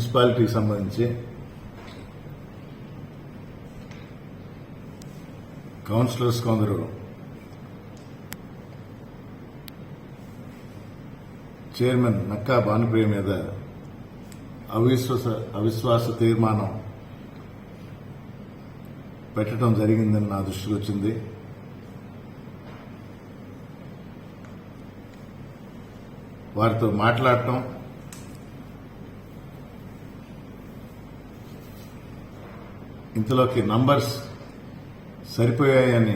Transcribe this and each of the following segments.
మున్సిపాలిటీకి సంబంధించి కౌన్సిలర్స్ కొందరు చైర్మన్ నక్కా భానుప్రియ మీద అవిశ్వాస అవిశ్వాస తీర్మానం పెట్టడం జరిగిందని నా దృష్టికి వచ్చింది. వారితో మాట్లాడటం ఇంతలోకి నంబర్స్ సరిపోయాయని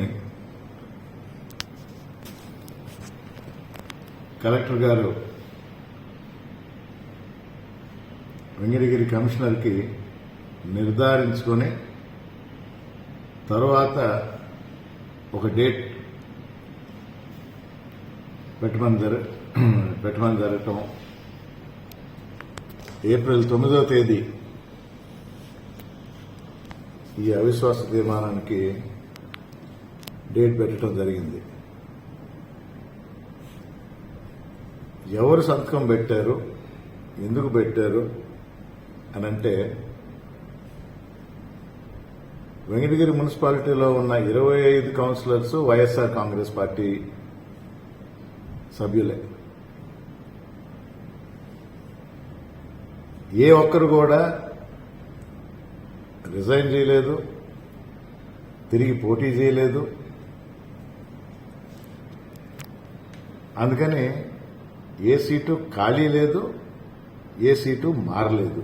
కలెక్టర్ గారు వెంకటగిరి కమిషనర్కి నిర్ధారించుకొని తరువాత ఒక డేట్ పెట్టమని జర పెట్టమని జరగటం ఏప్రిల్ తొమ్మిదవ తేదీ ఈ అవిశ్వాస తీర్మానానికి డేట్ పెట్టడం జరిగింది. ఎవరు సంతకం పెట్టారు? ఎందుకు పెట్టారు? అని అంటే వెంకటగిరి మున్సిపాలిటీలో ఉన్న ఇరవై ఐదు కౌన్సిలర్స్ వైఎస్ఆర్ కాంగ్రెస్ పార్టీ సభ్యులే. ఏ ఒక్కరు కూడా రిజైన్ చేయలేదు తిరిగి పోటీ చేయలేదు. అందుకని ఏ సీటు ఖాళీ లేదు ఏ సీటు మారలేదు.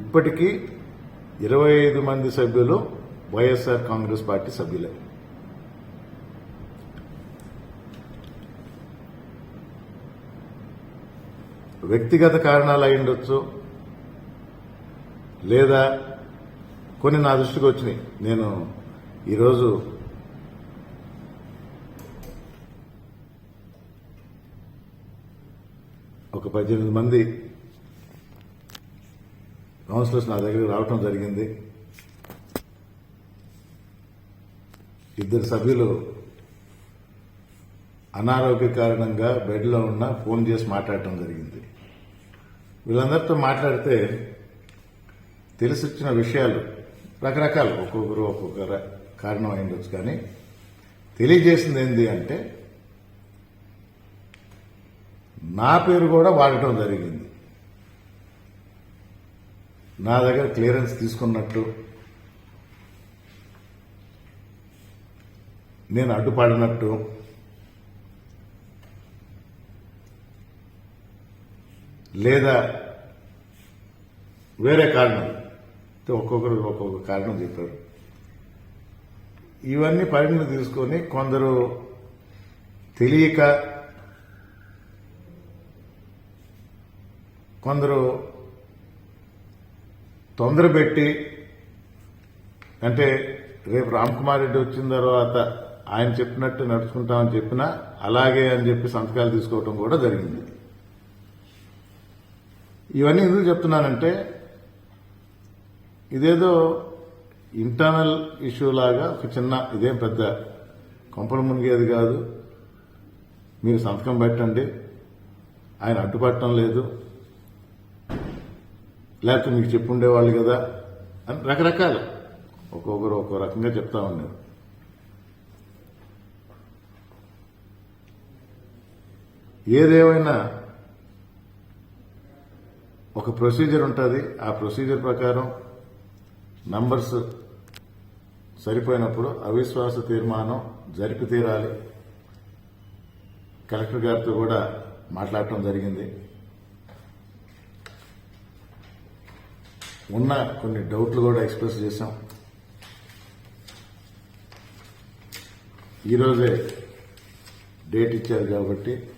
ఇప్పటికీ ఇరవై ఐదు మంది సభ్యులు వైఎస్ఆర్ కాంగ్రెస్ పార్టీ సభ్యులే. వ్యక్తిగత కారణాలు అయి ఉండొచ్చు లేదా కొన్ని నా దృష్టికి వచ్చినాయి. నేను ఈరోజు ఒక పద్దెనిమిది మంది కౌన్సిలర్స్ నా దగ్గరికి రావటం జరిగింది. ఇద్దరు సభ్యులు అనారోగ్య కారణంగా బెడ్లో ఉన్న ఫోన్ చేసి మాట్లాడటం జరిగింది. వీళ్ళందరితో మాట్లాడితే తెలిసి వచ్చిన విషయాలు రకరకాలు. ఒక్కొక్కరు ఒక్కొక్క కారణం అయిండొచ్చు కానీ తెలియజేసింది ఏంటి అంటే నా పేరు కూడా వాడటం జరిగింది. నా దగ్గర క్లియరెన్స్ తీసుకున్నట్టు నేను అడ్డుపడినట్టు లేదా వేరే కారణం. ఒక్కొక్కరు ఒక్కొక్క కారణం చెప్పారు. ఇవన్నీ పరిగణ తీసుకొని కొందరు తెలియక కొందరు తొందర పెట్టి అంటే రేపు రామ్ కుమార్ రెడ్డి వచ్చిన తర్వాత ఆయన చెప్పినట్టు నడుచుకుంటామని చెప్పినా అలాగే అని చెప్పి సంతకాలు తీసుకోవటం కూడా జరిగింది. ఇవన్నీ ఎందుకు చెప్తున్నానంటే ఇదేదో ఇంటర్నల్ ఇష్యూ లాగా ఒక చిన్న ఇదేం పెద్ద కొంపలు మునిగేది కాదు. మీరు సంతకం పెట్టండి. ఆయన అడ్డుపట్టడం లేదు. లేకపోతే మీకు చెప్పుండేవాళ్ళు కదా అని రకరకాల. ఒక్కొక్కరు ఒక్కో రకంగా చెప్తా ఉన్నారు. ఏదేమైనా ఒక ప్రొసీజర్ ఉంటుంది. ఆ ప్రొసీజర్ ప్రకారం నంబర్స్ సరిపోయినప్పుడు అవిశ్వాస తీర్మానం జరిపి తీరాలి. కలెక్టర్ గారితో కూడా మాట్లాడటం జరిగింది. ఉన్న కొన్ని డౌట్లు కూడా ఎక్స్ప్రెస్ చేశాం. ఈరోజే డేట్ ఇచ్చారు కాబట్టి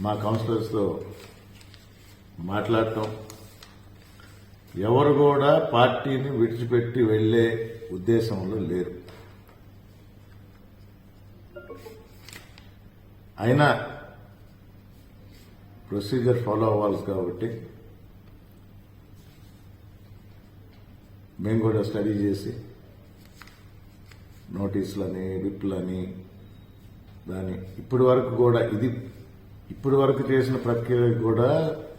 మా కౌన్సిలర్స్తో మాట్లాడటం ఎవరు కూడా పార్టీని విడిచిపెట్టి వెళ్ళే ఉద్దేశంలో లేరు. అయినా ప్రొసీజర్ ఫాలో అవ్వాలి కాబట్టి మేము కూడా స్టడీ చేసి నోటీసులని విప్లని దాని ఇప్పటి వరకు కూడా ఇది ఇప్పటి వరకు చేసిన ప్రక్రియ కూడా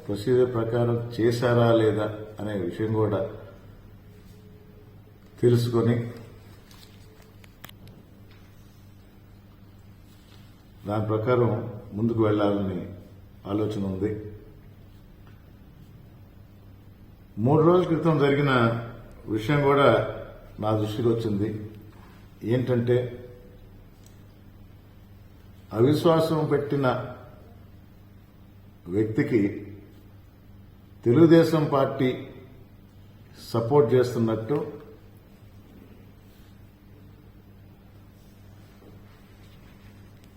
ప్రొసీజర్ ప్రకారం చేశారా లేదా అనే విషయం కూడా తెలుసుకొని దాని ప్రకారం ముందుకు వెళ్ళాలని ఆలోచన ఉంది. మూడు రోజుల క్రితం జరిగిన విషయం కూడా నా దృష్టికి వచ్చింది. ఏంటంటే అవిశ్వాసం పెట్టిన వ్యక్తికి తెలుగుదేశం పార్టీ సపోర్ట్ చేస్తున్నట్టు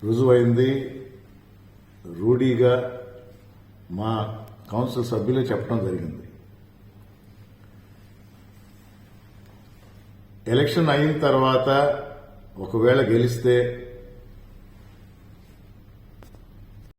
రుజువైంది. రూఢీగా మా కౌన్సిల్ సభ్యులు చెప్పడం జరిగింది. ఎలక్షన్ అయిన తర్వాత ఒకవేళ గెలిస్తే